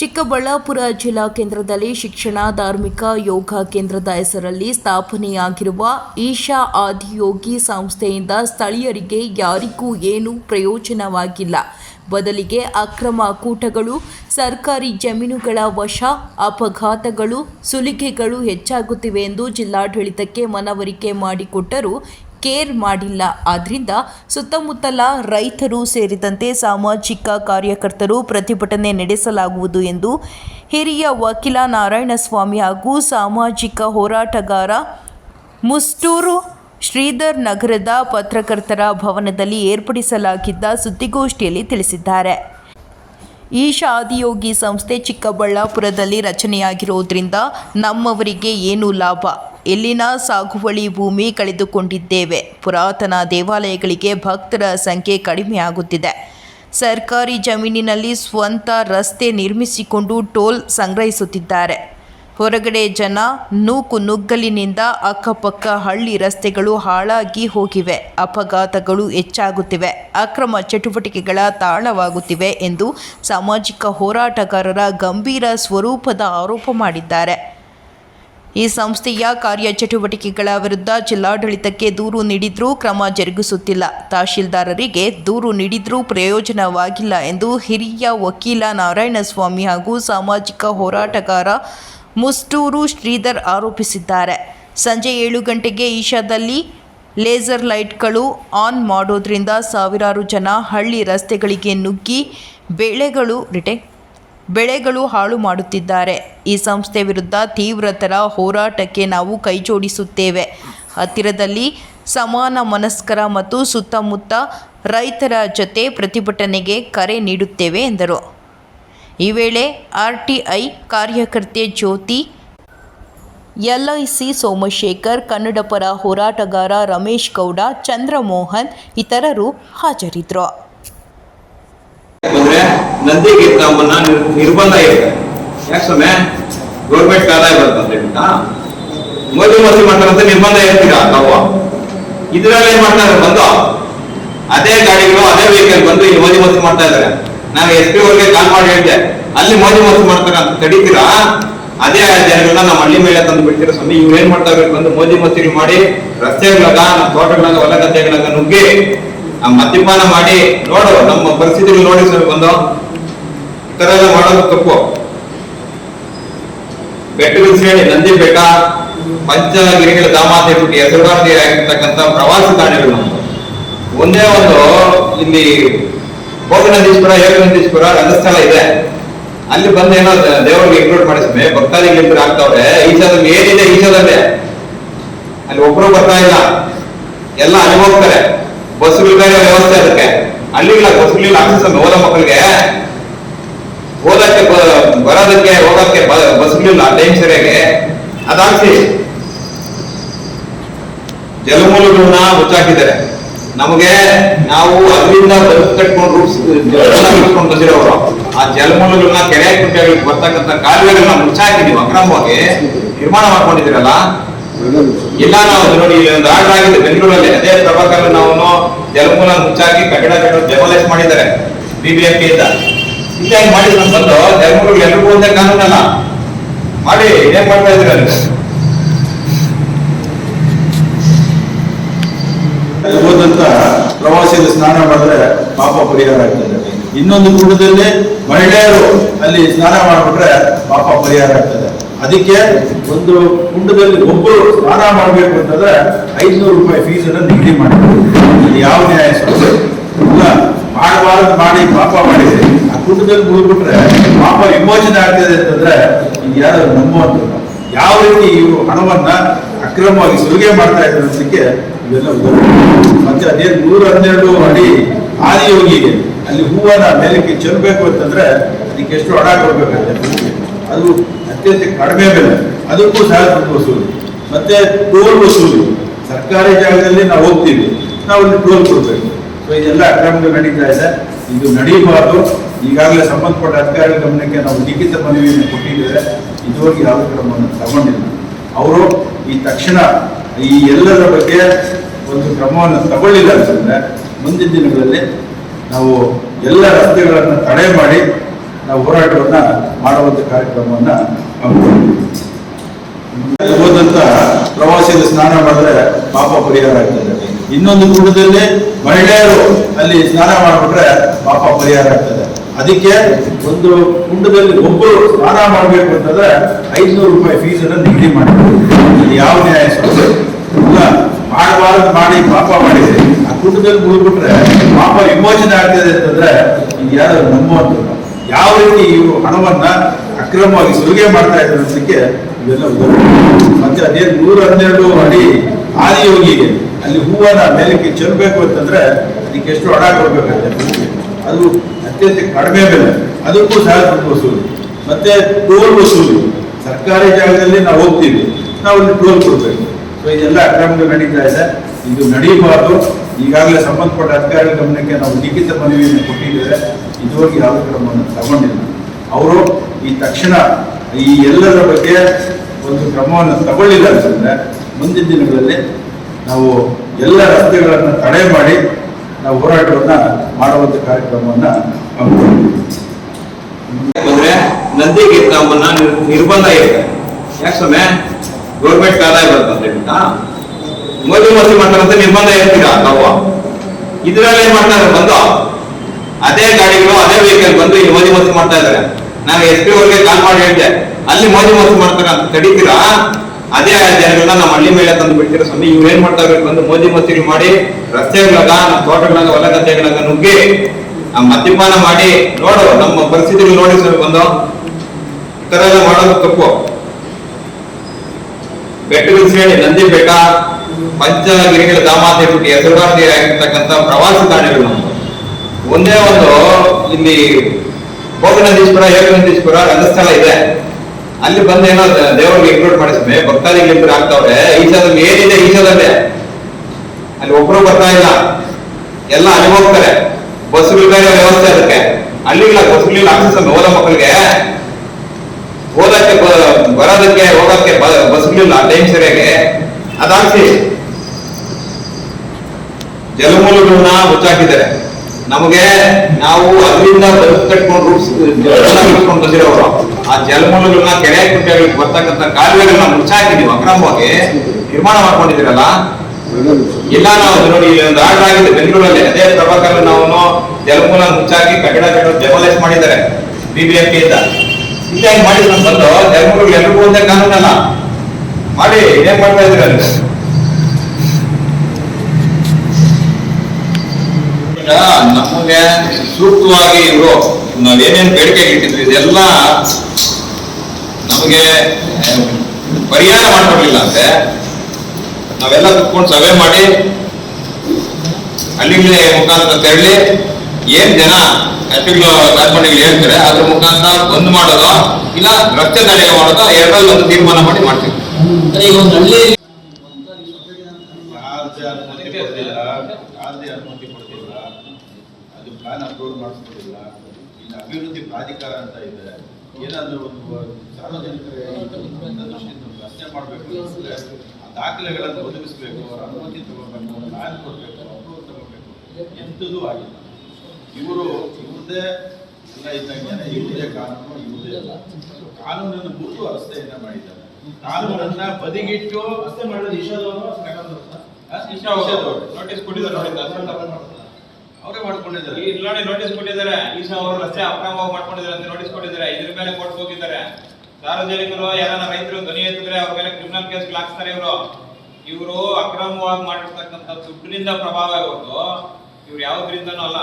ಚಿಕ್ಕಬಳ್ಳಾಪುರ ಜಿಲ್ಲಾ ಕೇಂದ್ರದಲ್ಲಿ ಶಿಕ್ಷಣ, ಧಾರ್ಮಿಕ, ಯೋಗ ಕೇಂದ್ರದ ಹೆಸರಲ್ಲಿ ಸ್ಥಾಪನೆಯಾಗಿರುವ ಈಶಾ ಆದಿಯೋಗಿ ಸಂಸ್ಥೆಯಿಂದ ಸ್ಥಳೀಯರಿಗೆ ಯಾರಿಗೂ ಏನೂ ಪ್ರಯೋಜನವಾಗಿಲ್ಲ. ಬದಲಿಗೆ ಅಕ್ರಮ ಕೂಟಗಳು, ಸರ್ಕಾರಿ ಜಮೀನುಗಳ ವಶ, ಅಪಘಾತಗಳು, ಸುಲಿಗೆಗಳು ಹೆಚ್ಚಾಗುತ್ತಿವೆ ಎಂದು ಜಿಲ್ಲಾಡಳಿತಕ್ಕೆ ಮನವರಿಕೆ ಮಾಡಿಕೊಟ್ಟರೂ ಕೇರ್ ಮಾಡಿಲ್ಲ. ಆದ್ದರಿಂದ ಸುತ್ತಮುತ್ತಲ ರೈತರು ಸೇರಿದಂತೆ ಸಾಮಾಜಿಕ ಕಾರ್ಯಕರ್ತರು ಪ್ರತಿಭಟನೆ ನಡೆಸಲಾಗುವುದು ಎಂದು ಹಿರಿಯ ವಕೀಲ ನಾರಾಯಣಸ್ವಾಮಿ ಹಾಗೂ ಸಾಮಾಜಿಕ ಹೋರಾಟಗಾರ ಮುಸ್ಟೂರು ಶ್ರೀಧರ್ ನಗರದ ಪತ್ರಕರ್ತರ ಭವನದಲ್ಲಿ ಏರ್ಪಡಿಸಲಾಗಿದ್ದ ಸುದ್ದಿಗೋಷ್ಠಿಯಲ್ಲಿ ತಿಳಿಸಿದ್ದಾರೆ. ಈ ಶಾದಿಯೋಗಿ ಸಂಸ್ಥೆ ಚಿಕ್ಕಬಳ್ಳಾಪುರದಲ್ಲಿ ರಚನೆಯಾಗಿರೋದ್ರಿಂದ ನಮ್ಮವರಿಗೆ ಏನು ಲಾಭ. ಇಲ್ಲಿನ ಸಾಗುವಳಿ ಭೂಮಿ ಕಳೆದುಕೊಂಡಿದ್ದೇವೆ. ಪುರಾತನ ದೇವಾಲಯಗಳಿಗೆ ಭಕ್ತರ ಸಂಖ್ಯೆ ಕಡಿಮೆಯಾಗುತ್ತಿದೆ. ಸರ್ಕಾರಿ ಜಮೀನಿನಲ್ಲಿ ಸ್ವಂತ ರಸ್ತೆ ನಿರ್ಮಿಸಿಕೊಂಡು ಟೋಲ್ ಸಂಗ್ರಹಿಸುತ್ತಿದ್ದಾರೆ. ಹೊರಗಡೆ ಜನ ನೂಕು ನುಗ್ಗಲಿನಿಂದ ಅಕ್ಕಪಕ್ಕ ಹಳ್ಳಿ ರಸ್ತೆಗಳು ಹಾಳಾಗಿ ಹೋಗಿವೆ. ಅಪಘಾತಗಳು ಹೆಚ್ಚಾಗುತ್ತಿವೆ. ಅಕ್ರಮ ಚಟುವಟಿಕೆಗಳ ತಾಳವಾಗುತ್ತಿವೆ ಎಂದು ಸಾಮಾಜಿಕ ಹೋರಾಟಗಾರರ ಗಂಭೀರ ಸ್ವರೂಪದ ಆರೋಪ ಮಾಡಿದ್ದಾರೆ. ಈ ಸಂಸ್ಥೆಯ ಕಾರ್ಯಚಟುವಟಿಕೆಗಳ ವಿರುದ್ಧ ಜಿಲ್ಲಾಡಳಿತಕ್ಕೆ ದೂರು ನೀಡಿದ್ರೂ ಕ್ರಮ ಜರುಗಿಸುತ್ತಿಲ್ಲ. ತಹಶೀಲ್ದಾರರಿಗೆ ದೂರು ನೀಡಿದ್ರೂ ಪ್ರಯೋಜನವಾಗಿಲ್ಲ ಎಂದು ಹಿರಿಯ ವಕೀಲ ನಾರಾಯಣಸ್ವಾಮಿ ಹಾಗೂ ಸಾಮಾಜಿಕ ಹೋರಾಟಗಾರ ಮುಸ್ಟೂರು ಶ್ರೀಧರ್ ಆರೋಪಿಸಿದ್ದಾರೆ. ಸಂಜೆ ಏಳು ಗಂಟೆಗೆ ಈಶಾದಲ್ಲಿ ಲೇಸರ್ ಲೈಟ್ಗಳು ಆನ್ ಮಾಡೋದ್ರಿಂದ ಸಾವಿರಾರು ಜನ ಹಳ್ಳಿ ರಸ್ತೆಗಳಿಗೆ ನುಗ್ಗಿ, ಬೆಳೆಗಳು ರಿಟೆ ಬೆಳೆಗಳು ಹಾಳು ಮಾಡುತ್ತಿದ್ದಾರೆ. ಈ ಸಂಸ್ಥೆ ವಿರುದ್ಧ ತೀವ್ರತರ ಹೋರಾಟಕ್ಕೆ ನಾವು ಕೈಜೋಡಿಸುತ್ತೇವೆ. ಹತ್ತಿರದಲ್ಲಿ ಸಮಾನ ಮನಸ್ಕರ ಮತ್ತು ಸುತ್ತಮುತ್ತ ರೈತರ ಜೊತೆ ಪ್ರತಿಭಟನೆಗೆ ಕರೆ ನೀಡುತ್ತೇವೆ ಎಂದರು. ಈ ವೇಳೆ ಆರ್ ಟಿ ಐ ಕಾರ್ಯಕರ್ತೆ ಜ್ಯೋತಿ, ಎಲ್ಐಸಿ ಸೋಮಶೇಖರ್, ಕನ್ನಡಪರ ಹೋರಾಟಗಾರ ರಮೇಶ್ ಗೌಡ, ಚಂದ್ರಮೋಹನ್ ಇತರರು ಹಾಜರಿದ್ದರು. ನಂದಿಗೆ ನಮ್ಮನ್ನ ನಿರ್- ನಿರ್ಬಂಧ ಇದೆ. ಯಾಕೆ ಗೌರ್ಮೆಂಟ್ ಆದಾಯ ಬರ್ತಂತ ಮೋದಿ ಮೋದಿ ಮಾಡ್ತಾರಂತ ನಿರ್ಬಂಧ ಇರ್ತೀರಾ ನಾವು? ಇದ್ರಲ್ಲಿ ಏನ್ ಮಾಡ್ತಾರೆ ಬಂದು? ಅದೇ ಗಾಡಿಗಳು, ಅದೇ ವೆಹಿಕಲ್ ಬಂದು ಇಲ್ಲಿ ಮೋದಿ ಮೋದಿ ಮಾಡ್ತಾ ಇದಾರೆ ನಾನು ಎಸ್ ಪಿ ಅವ್ರಿಗೆ ಕಾಲ್ ಮಾಡಿ ಹೇಳಿದೆ. ಅಲ್ಲಿ ಮೋದಿ ಮೋದಿ ಮಾಡ್ತಾರೆ ಅಂತ ತಡೀತೀರಾ ಅದೇ ಜನಗಳನ್ನ ನಮ್ಮ ಹಳ್ಳಿ ಮೇಲೆ ತಂದು ಬಿಡ್ತೀರ ಸ್ವಾಮಿ? ಇವ್ರು ಏನ್ ಮಾಡ್ತಾರೆ ಬಂದು ಮೋದಿ ಮೋದಿ ಮಾಡಿ ರಸ್ತೆಗಳಾಗ ನಮ್ಮ ತೋಟಗಳಾಗ ಹೊಲ ಗದ್ದೆಗಳಾಗ ನುಗ್ಗಿ ಮದ್ಯಪಾನ ಮಾಡಿ, ನೋಡು, ನಮ್ಮ ಪರಿಸ್ಥಿತಿಗಳು ನೋಡಿ ಸ್ವಾಮಿ ಬಂದು. ಎಲ್ಲ ಮಾಡೋದು ತಪ್ಪು. ಬೆಟ್ಟ ಸೇರಿ ನಂದಿ ಬೆಟ್ಟ ಪಂಚಗಿರಿಗಳ ಅಂತ ಹೇಳ್ಬಿಟ್ಟು ಹೆಸರುವಾಸಿಯಾಗಿರ್ತಕ್ಕಂಥ ಪ್ರವಾಸಿ ತಾಣಗಳು ನಮ್ಮ. ಒಂದೇ ಒಂದು ಇಲ್ಲಿ ಕೋಟನಂದೀಶ್ವರ ಏಕನಂದೀಶ್ವರ ರಂಗಸ್ಥಳ ಇದೆ. ಅಲ್ಲಿ ಬಂದು ಏನೋ ದೇವರಿಗೆ ಇನ್ಕ್ಲೂಡ್ ಮಾಡಿಸ್ಮೆ ಭಕ್ತಾದಿಗಳು ಆಗ್ತಾವ್ರೆ. ಈಶಾದಲ್ಲಿ ಏನಿದೆ ಈಶಾದಲ್ಲೇ? ಅಲ್ಲಿ ಒಬ್ರು ಬರ್ತಾ ಇಲ್ಲ. ಎಲ್ಲ ಅಲ್ಲಿ ಹೋಗ್ತಾರೆ. ಬಸ್ಗಳ ವ್ಯವಸ್ಥೆ ಅದಕ್ಕೆ. ಹಳ್ಳಿಗಳ ಬಸ್ಗಳಿಲ್ಲ ಆಕ್ಸಿಸ್ ಓದೋ ಮಕ್ಕಳಿಗೆ ಓದಕ್ಕೆ ಬ- ಬರೋದಕ್ಕೆ ಹೋಗಕ್ಕೆ ಬ- ಬಸ್ಗಳಿಲ್ಲ ಟೈಮ್ ಸರಿಯಾಗಿ. ಅದಾಗ್ಸಿ, ಜಲಮೂಲಗಳನ್ನ ಮುಚ್ಚಾಕಿದ್ದಾರೆ. ನಮಗೆ ನಾವು ಅದರಿಂದ ಬದುಕು ಕಟ್ಕೊಂಡು ಕಟ್ಕೊಂಡು ಬಂದಿರೋರು, ಆ ಜಲಮೂಲಗಳನ್ನ ಕೆರೆ ಕುಂಟೆಗಳಿಗೆ ಬರ್ತಕ್ಕಂಥ ಕಾಲುವೆಗಳನ್ನ ಮುಚ್ಚಾಕಿದೀವಿ ಅಕ್ರಮವಾಗಿ. ನಿರ್ಮಾಣ ಮಾಡ್ಕೊಂಡಿದ್ದೀರಲ್ಲ? ಇಲ್ಲ, ನಾವು ನೋಡಿ, ಇಲ್ಲಿ ಒಂದು ಆರ್ಡರ್ ಆಗಿದೆ ಬೆಂಗಳೂರಲ್ಲಿ. ಅದೇ ಪ್ರಭಾಕರ್ ನಾವು ಜಲಮೂಲ ಮುಚ್ಚಾಕಿ ಕಟ್ಟಡ ಕಟ್ಟಡ ಡೆಮಾಲಿಷ್ ಮಾಡಿದ್ದಾರೆ. ಬಿಬಿಎಂಪಿ ಇಂದ ಇದಾಗಿ ಮಾಡಿ ನಾನು ಬಂದು? ಎಲ್ರಿಗೂ ಒಂದೇ ಕಾನೂನಲ್ಲ. ಮಾಡಿ ಏನ್ ಮಾಡ್ತಾ ಇದ್ದಾರೆ ಹೋದಂತ ಪ್ರವಾಸಿಗರು ಸ್ನಾನ ಮಾಡಿದ್ರೆ ಪಾಪ ಪರಿಹಾರ ಆಗ್ತದೆ. ಇನ್ನೊಂದು ಕುಂಡದಲ್ಲಿ ಮಹಿಳೆಯರು ಅಲ್ಲಿ ಸ್ನಾನ ಮಾಡಿಬಿಟ್ರೆ ಪಾಪ ಪರಿಹಾರ ಆಗ್ತದೆ. ಅದಕ್ಕೆ ಒಂದು ಕುಂಡದಲ್ಲಿ ಒಬ್ಬರು ಸ್ನಾನ ಮಾಡಬೇಕು ಅಂತಂದ್ರೆ ಐದ್ನೂರು ರೂಪಾಯಿ ಫೀಸ್ ಅನ್ನು ನಿಗದಿ ಇದು ಯಾವ ನ್ಯಾಯ ಮಾಡಬಾರದು ಮಾಡಿ ಪಾಪ ಮಾಡಿದ್ರೆ. ಆ ಕುಂಡದಲ್ಲಿ ಮುಳುಗ್ಬಿಟ್ರೆ ಪಾಪ ವಿಮೋಚನೆ ಆಗ್ತದೆ ಅಂತಂದ್ರೆ ಯಾರು ನಂಬುವಂತ ಯಾವ ರೀತಿ ಇವರು ಹಣವನ್ನ ಅಕ್ರಮವಾಗಿ ಸುಲಿಗೆ ಮಾಡ್ತಾ ಇದ್ದಾರೆ ಅನ್ನೋದಕ್ಕೆ ಇವೆಲ್ಲ ಮತ್ತೆ ಅದೇ ನೂರ ಹನ್ನೆರಡು ಅಡಿ ಆದಿಯೋಗಿಗೆ ಅಲ್ಲಿ ಹೂವನ್ನ ಮೇಲಕ್ಕೆ ಚೆಲ್ಲಬೇಕು ಅಂತಂದ್ರೆ ಅದಕ್ಕೆ ಎಷ್ಟು ಹಣ ಕೊಡ್ಬೇಕಾಗುತ್ತೆ. ಅದು ಅತ್ಯಂತ ಕಡಿಮೆ ಬೆಲೆ. ಅದಕ್ಕೂ ಸಹ ವಸೂಲಿ ಮತ್ತೆ ಟೋಲ್ ವಸೂಲಿ ಸರ್ಕಾರಿ ಜಾಗದಲ್ಲಿ ನಾವು ಹೋಗ್ತೀವಿ. ನಾವು ಅಲ್ಲಿ ಟೋಲ್ ಕೊಡ್ಬೇಕು. ಸೊ ಇದೆಲ್ಲ ಅಕ್ರಮಗಳು ನಡೀತಾ ಇದೆ. ಇದು ನಡೆಯಬಾರ್ದು ಈಗಾಗಲೇ ಸಂಬಂಧಪಟ್ಟ ಅಧಿಕಾರಿಗಳ ಗಮನಕ್ಕೆ ನಾವು ಲಿಖಿತ ಮನವಿಯನ್ನು ಕೊಟ್ಟಿದ್ದೇವೆ. ಇದುವರೆಗೆ ಯಾವ ಕ್ರಮವನ್ನು ತಗೊಂಡಿಲ್ಲ. ಅವರು ಈ ತಕ್ಷಣ ಈ ಎಲ್ಲದರ ಬಗ್ಗೆ ಒಂದು ಕ್ರಮವನ್ನು ತಗೊಳ್ಳಿಲ್ಲ ಅಂತಂದ್ರೆ ಮುಂದಿನ ದಿನಗಳಲ್ಲಿ ನಾವು ಎಲ್ಲ ರಸ್ತೆಗಳನ್ನು ತಡೆ ಮಾಡಿ ನಾವು ಹೋರಾಟವನ್ನು ಮಾಡುವಂತ ಕಾರ್ಯಕ್ರಮವನ್ನ ಹೋದಂತ ಪ್ರವಾಸಿಗರು ಸ್ನಾನ ಮಾಡಿದ್ರೆ ಪಾಪ ಪರಿಹಾರ ಆಗ್ತದೆ. ಇನ್ನೊಂದು ಕುಂಡದಲ್ಲಿ ಮಹಿಳೆಯರು ಅಲ್ಲಿ ಸ್ನಾನ ಮಾಡಿಬಿಟ್ರೆ ಪಾಪ ಪರಿಹಾರ ಆಗ್ತದೆ. ಅದಕ್ಕೆ ಒಂದು ಕುಂಡದಲ್ಲಿ ಒಬ್ಬರು ಸ್ನಾನ ಮಾಡಬೇಕು ಅಂತಂದ್ರೆ ಐದ್ನೂರು ರೂಪಾಯಿ ಫೀಸ್ ಅನ್ನು ನಿಗದಿ ಇದು ಯಾವ ನ್ಯಾಯ? ಇಲ್ಲ, ಮಾಡಬಾರದು ಮಾಡಿ ಪಾಪ ಮಾಡಿದ್ರೆ. ಆ ಕುಂಡದಲ್ಲಿ ಮುಳುಗ್ಬಿಟ್ರೆ ಪಾಪ ವಿಮೋಚನೆ ಆಗ್ತದೆ ಅಂತಂದ್ರೆ ಇದು ಯಾರು ನಂಬುವಂತ ಯಾವ ರೀತಿ ಇವರು ಹಣವನ್ನ ಅಕ್ರಮವಾಗಿ ಸುಲಿಗೆ ಮಾಡ್ತಾ ಇದ್ದಾರೆ ಅನ್ನೋದಕ್ಕೆ ಇವೆಲ್ಲ ಮತ್ತೆ ಅದೇನು ನೂರ ಹನ್ನೆರಡು ಅಡಿ ಆದಿಯೋಗಿಗೆ ಅಲ್ಲಿ ಹೂವನ್ನ ಮೇಲಕ್ಕೆ ಚೆಲ್ಲಬೇಕು ಅಂತಂದ್ರೆ ಅದಕ್ಕೆ ಎಷ್ಟು ಹಣ ಕೊಡ್ಬೇಕಾಗುತ್ತೆ? ಅದು ಅತ್ಯಂತ ಕಡಿಮೆ ಬೆಲೆ. ಅದಕ್ಕೂ ಸಹ ವಸೂಲಿ. ಮತ್ತೆ ಟೋಲ್ ವಸೂಲಿ. ಸರ್ಕಾರಿ ಜಾಗದಲ್ಲಿ ನಾವು ಹೋಗ್ತೀವಿ. ನಾವು ಅಲ್ಲಿ ಟೋಲ್ ಕೊಡ್ಬೇಕು. ಸೊ ಇದೆಲ್ಲ ಅಕ್ರಮಗಳು ನಡೀತಾ ಇದೆ. ಇದು ನಡೀಬಾರ್ದು. ಈಗಾಗಲೇ ಸಂಬಂಧಪಟ್ಟ ಅಧಿಕಾರಿಗಳ ಗಮನಕ್ಕೆ ನಾವು ಲಿಖಿತ ಮನವಿಯನ್ನು ಕೊಟ್ಟಿದ್ದೇವೆ. ಇದುವರೆಗೆ ಯಾವ ಕ್ರಮವನ್ನು ತಗೊಂಡಿಲ್ಲ. ಅವರು ಈ ತಕ್ಷಣ ಈ ಎಲ್ಲದರ ಬಗ್ಗೆ ಒಂದು ಕ್ರಮವನ್ನು ತಗೊಳ್ಳಿಲ್ಲ ಅಂತಂದ್ರೆ ಮುಂದಿನ ದಿನಗಳಲ್ಲಿ ನಾವು ಎಲ್ಲ ರಸ್ತೆಗಳನ್ನು ತಡೆ ಮಾಡಿ ನಾವು ಹೋರಾಟವನ್ನ ಮಾಡುವಂತ ಕಾರ್ಯಕ್ರಮವನ್ನು ಬಂದ್ರೆ ನಂದಿಗೆ ನಮ್ಮನ್ನ ನಿರ್ಬಂಧ ಇದೆ ಯಾಕೆ ಸಮಯ ಗೌರ್ಮೆಂಟ್ ಆದಾಯ ಬರ್ತದೆ ಮೋದಿ ಮೋದಿ ಮಾಡ್ತಾರಂತ ನಿರ್ಬಂಧ ಇರ್ತೀರಾ ನಾವು. ಇದ್ರಲ್ಲಿ ಏನ್ ಮಾಡ್ತಾರೆ ಬಂದು. ಅದೇ ಗಾಡಿಗಳು, ಅದೇ ವೆಹಿಕಲ್ ಬಂದು ಇಲ್ಲಿ ಮೋದಿ ಮೋದಿ ಮಾಡ್ತಾ ಇದಾರೆ ನಾನು ಎಸ್ ಪಿ ಅವ್ರಿಗೆ ಕಾಲ್ ಮಾಡಿ ಹೇಳಿದೆ. ಅಲ್ಲಿ ಮೋದಿ ಮೋದಿ ಮಾಡ್ತಾರ ಅಂತ ತಡೀತೀರಾ ಅದೇ ಜನಗಳನ್ನ ನಮ್ಮ ಹಳ್ಳಿ ಮೇಲೆ ತಂದು ಬಿಟ್ಟಿರೋ ಸ್ವಾಮಿ ಇವ್ರು ಏನ್ ಮಾಡ್ತಾ ಬಂದು ಮೋದಿ ಮೋದಿ ಮಾಡಿ ರಸ್ತೆಗಳಾಗ ನಮ್ಮ ತೋಟಗಳಾಗ ಹೊಲ ಗದ್ದೆಗಳಾಗ ನುಗ್ಗಿ ಮದ್ಯಪಾನ ಮಾಡಿ ನೋಡು, ನಮ್ಮ ಪರಿಸ್ಥಿತಿಗಳು ನೋಡಿ ಸರ್ ಬಂದು. ಈ ತರ ಎಲ್ಲ ಮಾಡೋದು ತಪ್ಪು. ಬೆಟ್ಟಗಳು ಸೇರಿ ನಂದಿ ಬೆಟ್ಟ, ಪಂಚಗಿರಿಗಳ ಧಾಮ ಅಂತ ಹೇಳ್ಬಿಟ್ಟು ಹೆಸರುವಾಸಿಯಾಗಿರ್ತಕ್ಕಂಥ ಪ್ರವಾಸಿ ತಾಣಗಳು ನಮ್ಮ ಒಂದೇ ಒಂದು ಇಲ್ಲಿ ಭೋಗನಂದೀಶ್ವರ, ಏಕನಂದೀಶ್ವರ ರಂಗಸ್ಥಳ ಇದೆ. ಅಲ್ಲಿ ಬಂದು ಏನೋ ದೇವರಿಗೆ ಇನ್ಕ್ಲೂಡ್ ಮಾಡಿಸ್ಮೆ ಇಬ್ಬರು ಆಗ್ತಾವ್ರೆ, ಈಶಾದಲ್ಲಿ ಏನಿದೆ ಈಶಾದಲ್ಲೇ? ಅಲ್ಲಿ ಒಬ್ರು ಬರ್ತಾ ಇಲ್ಲ. ಎಲ್ಲ ಅಲ್ಲಿ ಹೋಗ್ತಾರೆ. ಬಸ್ಗಳಿಗಾಗ ವ್ಯವಸ್ಥೆ ಅದಕ್ಕೆ. ಹಳ್ಳಿಗಳ ಬಸ್ಗಳಿಲ್ಲ ಆಕ್ಸಸ್ ಹೋದ ಮಕ್ಕಳಿಗೆ. ಓದಕ್ಕೆ ಬರೋದಕ್ಕೆ ಹೋಗಕ್ಕೆ ಬಸ್ಗಳಿಲ್ಲ, ಟೈಮ್ ಸರಿಯಾಗಿ. ಅದಾಗ್ಸಿ. ಜಲಮೂಲಗಳನ್ನ ಮುಚ್ಚಾಕಿದ್ದಾರೆ. ನಮಗೆ ನಾವು ಅಲ್ಲಿಂದ ಕಟ್ಕೊಂಡು ಬಂದಿರೋರು. ಆ ಜಲಮೂಲಗಳನ್ನ ಕೆರೆ ಕುಂಟೆಗಳಿಗೆ ಬರ್ತಕ್ಕಂಥ ಕಾಲುವೆಗಳನ್ನ ಮುಚ್ಚಾಕಿದೀವಿ ಅಕ್ರಮವಾಗಿ. ನಿರ್ಮಾಣ ಮಾಡ್ಕೊಂಡಿದ್ದೀರಲ್ಲ? ಇಲ್ಲ ನಾವು ನೋಡಿ ಒಂದು ಆರ್ಡರ್ ಆಗಿದೆ ಬೆಂಗಳೂರಲ್ಲಿ. ಅದೇ ಪ್ರಭಾಕರ್ ನಾವು ಜಲಮೂಲ ಮುಚ್ಚಾಕಿ ಕಟ್ಟಡ ಕಟ್ಟಡ ಡೆಮಾಲಿಷ್ ಮಾಡಿದ್ದಾರೆ ಬಿಬಿಎಂಪಿ ಇಂದ. ಹೀಗಾಗಿ ಮಾಡಿದ್ರು ಬಂದು ಜಲಮೂಲ ಎಲ್ರಿಗೂ ಒಂದೇ ಕಾನೂನಲ್ಲ. ಮಾಡಿ ಏನ್ ಮಾಡ್ತಾ ಇದ್ರಿ ಅಲ್ಲಿ ನಮಗೆ ಸೂಕ್ತವಾಗಿ ಇವರು ನಾವೇನೇನ್ ಬೇಡಿಕೆ ಇಟ್ಟಿದ್ವಿ, ಇದೆಲ್ಲ ನಮಗೆ ಪರಿಹಾರ ಮಾಡ್ಕೊಡ್ಲಿಲ್ಲ ಅಂದ್ರೆ ನಾವೆಲ್ಲ ಕುತ್ಕೊಂಡು ಸಭೆ ಮಾಡಿ ಹಳ್ಳಿಗಳ ಮುಖಾಂತರ ತೆರಳಿ, ಏನ್ ಜನ ಹಳ್ಳಿಗಳು ರಾಜಮಂಡಿಗಳು ಹೇಳ್ತಾರೆ, ಅದ್ರ ಮುಖಾಂತರ ಬಂದ್ ಮಾಡೋದು, ಇಲ್ಲ ರಸ್ತೆ ತಡೆ ಮಾಡೋದು, ಎರಡರಲ್ಲಿ ಒಂದು ತೀರ್ಮಾನ ಮಾಡಿ ಮಾಡ್ತೀವಿ. ಈಗ ಒಂದು ಹಳ್ಳಿಯಲ್ಲಿ ಪ್ರಾಧಿಕಾರ ಅಂತ ಇದೆ. ಏನಾದ್ರೂ ಒಂದು ಸಾರ್ವಜನಿಕರ ದೃಷ್ಟಿಯಿಂದ ರಚನೆ ಮಾಡಬೇಕು ಅಂತಂದ್ರೆ ಆ ದಾಖಲೆಗಳನ್ನು ಒದಗಿಸಬೇಕು ಅವರ ಅನುಮತಿ ತಗೋಬೇಕು ನ್ಯಾಯ ಕೊಡಬೇಕು ಅಪ್ರೂವ್ ತಗೋಬೇಕು. ಎಂಥದೂ ಆಗಿಲ್ಲ. ಇವರು ಇವ್ರದೇ ಎಲ್ಲ ಇದ್ದಂಗೆ ಇವ್ರದೇ ಕಾನೂನು ಇವ್ರದೇ ಅಲ್ಲ ಕಾನೂನನ್ನು ಬಿಟ್ಟು ರಸ್ತೆಯನ್ನ ಮಾಡಿದ್ದಾರೆ. ಕಾನೂನನ್ನ ಬದಿಗಿಟ್ಟು ರಸ್ತೆ ಮಾಡೋದು ಈಶಾದವರು ನೋಟಿಸ್ ಕೊಟ್ಟಿದ್ದಾರೆ ಅವರೇ ಮಾಡ್ಕೊಂಡಿದ್ದಾರೆ. ಇಲ್ಲಿ ನೋಟಿಸ್ ಕೊಟ್ಟಿದ್ದಾರೆ. ಈಸ ಅವರು ರಸ್ತೆ ಅಕ್ರಮವಾಗಿ ಮಾಡ್ಕೊಂಡಿದ್ದಾರೆ ಅಂತ ನೋಟಿಸ್ ಕೊಟ್ಟಿದ್ದಾರೆ. ಇದ್ರ ಮೇಲೆ ಕೋರ್ಟ್ ಹೋಗಿದ್ದಾರೆ. ಸಾರ್ವಜನಿಕರು, ಯಾರನ್ನ ರೈತರು ಧ್ವನಿ ಎತ್ತಿದ್ರೆ ಅವ್ರ ಮೇಲೆ ಕ್ರಿಮಿನಲ್ ಕೇಸ್ ಹಾಕ್ಸ್ತಾರೆ ಇವರು. ಇವರು ಅಕ್ರಮವಾಗಿ ಮಾಡಿರ್ತಕ್ಕಂಥ ದುಡ್ಡಿನಿಂದ ಪ್ರಭಾವ ಇವತ್ತು ಇವ್ರು ಯಾವ್ದ್ರಿಂದನೂ ಅಲ್ಲ.